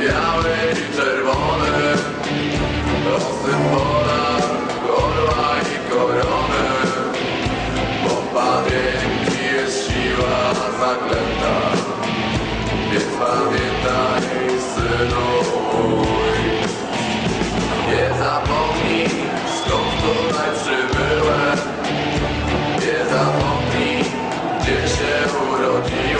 białe i czerwone. Losy pola, orła i korony Bo pamięci jest siła zaklęta. Więc pamiętaj synu Nie zapomnij skąd tutaj przybyłem. Nie zapomnij gdzie się urodziłem.